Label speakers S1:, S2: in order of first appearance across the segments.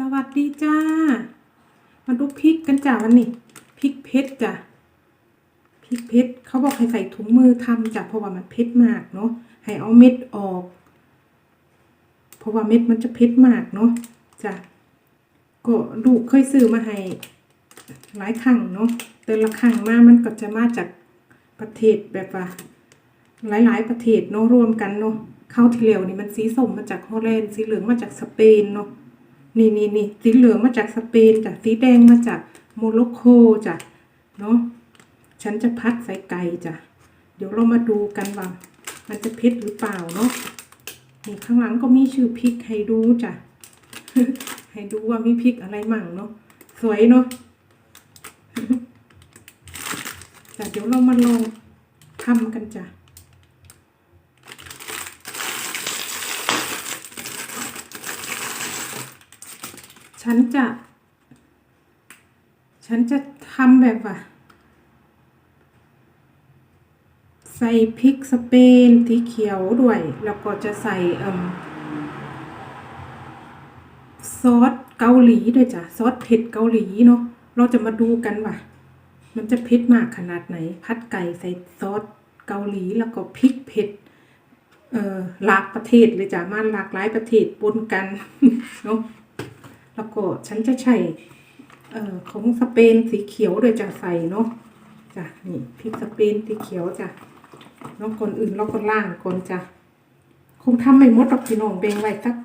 S1: สวัสดีจ้า มาดูพริกกันจ้าวันนี้พริกเพชรจ้ะพริกเพชรเขาบอกให้ใส่ถุงมือทำจ้ะเพราะว่ามันเผ็ดมากเนาะให้เอาเม็ดออก เพราะว่าเม็ดมันจะเผ็ดมากเนาะจ้ะก็ลูกเคยซื้อมาให้หลายครั้งเนาะแต่ละครั้งมามันก็จะมาจากประเทศแบบว่า หลายๆ ประเทศเนาะรวมกันเนาะข้าวที่เหลวนี่มันสีส้มมาจากฮอลแลนด์สีเหลืองมาจากสเปนเนาะ นี่นี่นี่สีเหลืองมาจากสเปนจ้ะสีแดงมาจากโมร็อกโกจ้ะเนาะฉันจะพัดใส่ไก่จ้ะเดี๋ยวเรามาดูกันว่ามันจะเผ็ดหรือเปล่าเนาะนี่ข้างหลังก็มีชื่อพริกให้ดูจ้ะให้ดูว่ามีพริกอะไรมั่งเนาะสวยเนาะจ้ะเดี๋ยวเรามาลองทำกันจ้ะ ฉันจะ ฉันจะทำแบบว่า ใส่พริกสเปนสีเขียวด้วย แล้วก็จะใส่เอ่มซอสเกาหลีด้วยจ้ะ ซอสเผ็ดเกาหลีเนาะ เราจะมาดูกันว่า มันจะเผ็ดมากขนาดไหน พัดไก่ใส่ซอสเกาหลีแล้วก็พริกเผ็ดเอ่อหลากประเทศเลยจ้ะมาหลากหลายประเทศปนกันเนาะ แล้วก็ฉันจะใช้ของสเปนสีเขียวด้วยจะใส่เนาะจ้ะนี่พริกสเปนสีเขียวจ้ะเน้องคนอื่นเราก็ล่างก่อนจ้ะคงทำไม่หมดหรอกพี่น้องแบงไว้สัก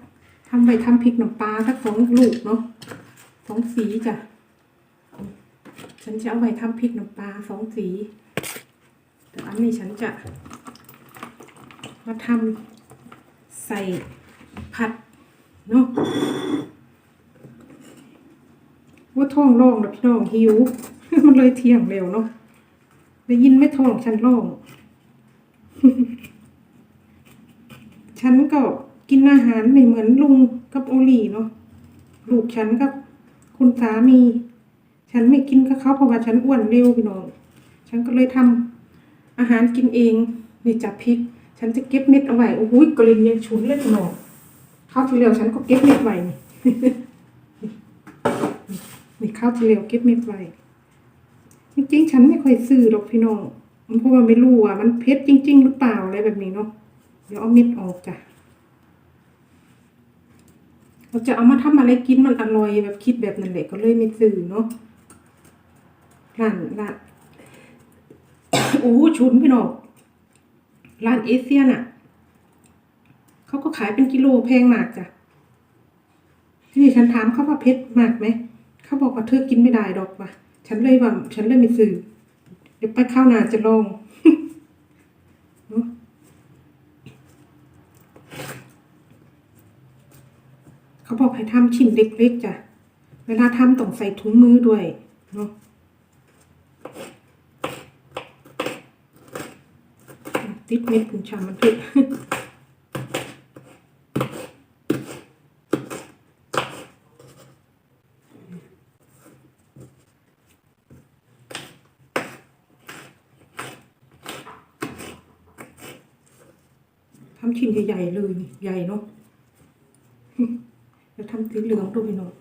S1: ทำไว้ทำพริกน้ำปลาสักสองลูกเนาะสองสีจ้ะฉันจะเอาไว้ทำพริกน้ำปลาสองสี แต่อันนี้ฉันจะ มาทำใส่ผัดเนาะ ท้องร้องนะพี่น้องหิว มันเลยเที่ยงเร็วเนาะได้ยินไม่ท้องฉันร้อง ฉันก็กินอาหารไม่เหมือนลุงกับโอลีเนาะลูกฉันกับคุณสามี ฉันไม่กินกับเขาเพราะว่าฉันอ้วนเร็วพี่น้อง ฉันก็เลยทำอาหารกินเองนี่จับพริก ฉันจะเก็บเม็ดเอาไว้โอ้โหกลิ่นยังฉุนเลยพี่น้องข้าวที่แล้วฉันก็เก็บเม็ดไว้ นี่ข้าวที่เหลวเก็บเม็ดไว้จริงๆ ฉันไม่ค่อยซื้อหรอกพี่น้องมันเพราะว่าไม่รู้ว่ามันเผ็ดจริง ๆ หรือเปล่าอะไรแบบนี้เนาะเดี๋ยวเอาเม็ดออกจ้ะเราจะเอามาทำอะไรกินมันอร่อยแบบคิดแบบนั้นแหละก็เลยไม่ซื้อเนาะร้านร้านโอ้ชุนพี่น้องร้านเอเชียน่ะเขาก็ขายเป็นกิโลแพงมากจ้ะที่นี่ฉันถามเขาว่าเพชรมากไหม เขาบอกว่าเธอกินไม่ได้ดอกว่ะ ฉันเลยว่า ฉันเลยไม่ซื้อเดี๋ยวไปข้าวนาจะลองเขาบอกให้ทำชิ้นเล็กๆจ้ะ เวลาทำต้องใส่ถุงมือด้วยเนาะติดเม็ดผงชามันเผ็ด ทำชิ้นใหญ่ๆเลยใหญ่เนาะเดี๋ยวทำสีเหลืองดูพี่น้อง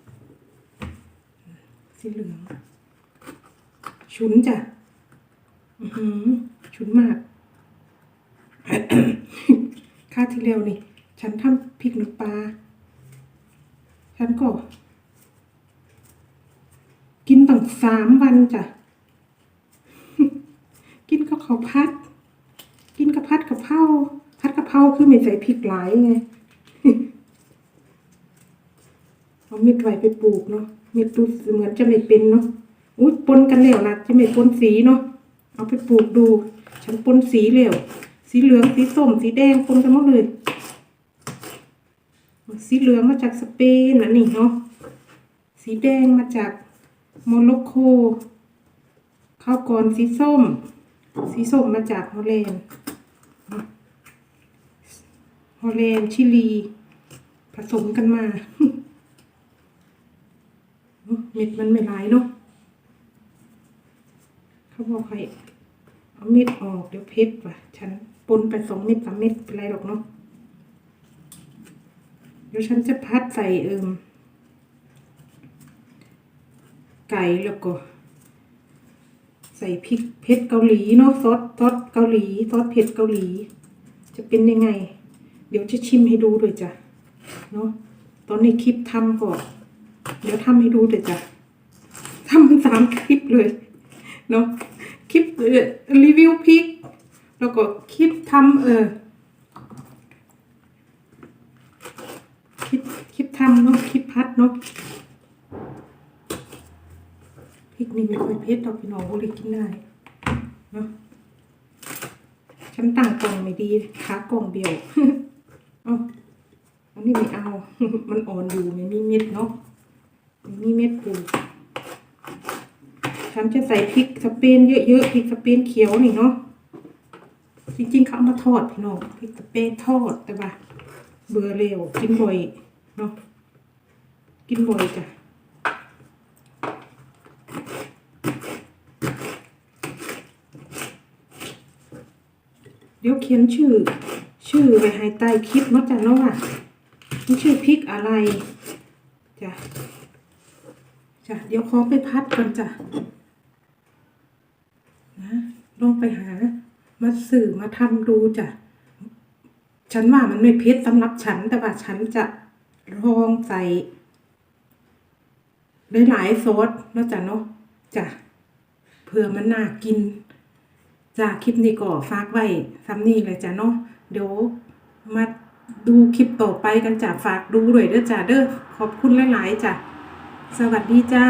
S1: สีเหลือง ชุนจ้ะอือชุนมากค่าที่เร็วนี่ ฉันทำพริกหน้ำปลา ฉันก็ กินตั้งสามวันจ้ะ กินกับข้าวพัด กินกับพัดกะเพรา กะเพราคือไม่ใส่พริกหลายไง เอาเม็ดไว้ไปปลูกเนาะ เม็ดดูเหมือนจะไม่เป็นเนาะ อุ้ยปนกันแล้วนะจะไม่ปนสีเนาะ เอาไปปลูกดู ฉันปนสีแล้วสีเหลืองสีส้มสีแดงปนกันหมดเลย สีเหลืองมาจากสเปนนะนี่เนาะ สีแดงมาจากโมร็อกโกข้าวก่อนสีส้ม สีส้มมาจากฮอลแลนด์ ฮอลแลนด์ชิลี ผสมกันมาเม็ดมันไม่หลายเนาะเขาบอกให้เอาเม็ดออกเดี๋ยวเพชรว่ะ ฉันปนไปสองเม็ดสามเม็ดเป็นไรหรอกเนาะเดี๋ยวฉันจะพัดใส่เอิมไก่แล้วก็ ใส่พริกเผ็ดเกาหลีเนาะซอสซอสเกาหลีซอสเผ็ดเกาหลี จะเป็นยังไง เดี๋ยวจะชิมให้ดูด้วยจ้ะเนาะตอนนี้คลิปทำก่อนเดี๋ยวทำให้ดูด้วยจ้ะทำสามคลิปเลยเนาะคลิปรีวิวพริก แล้วก็คลิปทำเออคลิปคลิปทำเนาะคลิปพัดเนาะพริกนี่ไม่ค่อยเผ็ดดอกพี่น้องโอลิกินได้เนาะฉันตั้งกล่องไม่ดีขากล่องเดียว เอาอันนี้ไม่เอา มันอ่อนอยู่ไม่มีเม็ดเนาะไม่มีเม็ดปูฉันจะใส่พริกสเปนเยอะๆพริกสเปนเขียวนี่เนาะจริงๆเขาเอามาทอดพี่น้องพริกสเปนทอดแต่ว่าเบื่อเร็วกินบ่อยเนาะกินบ่อยจ้ะเดี๋ยวเขียนชื่อ ชื่อไว้ให้ใต้คลิปเนาะจ้ะเนาะว่ามันชื่อพริกอะไรจ้ะจ้ะเดี๋ยวขอไปพัดก่อนจ้ะนะลองไปหามาสื่อมาทำดูจ้ะฉันว่ามันไม่เผ็ดสำหรับฉันแต่ว่าฉันจะลองใส่หลายๆซอสเนาะจ้ะเนาะจ้ะเผื่อมันน่ากินจ้ะคลิปนี้ก็ฝากไว้ซ้ำนี่เลยจ้ะเนาะ เดี๋ยวมาดูคลิปต่อไปกันจ้ะฝากดูด้วยเด้อจ้ะเด้อขอบคุณหลายๆจ้ะสวัสดีจ้า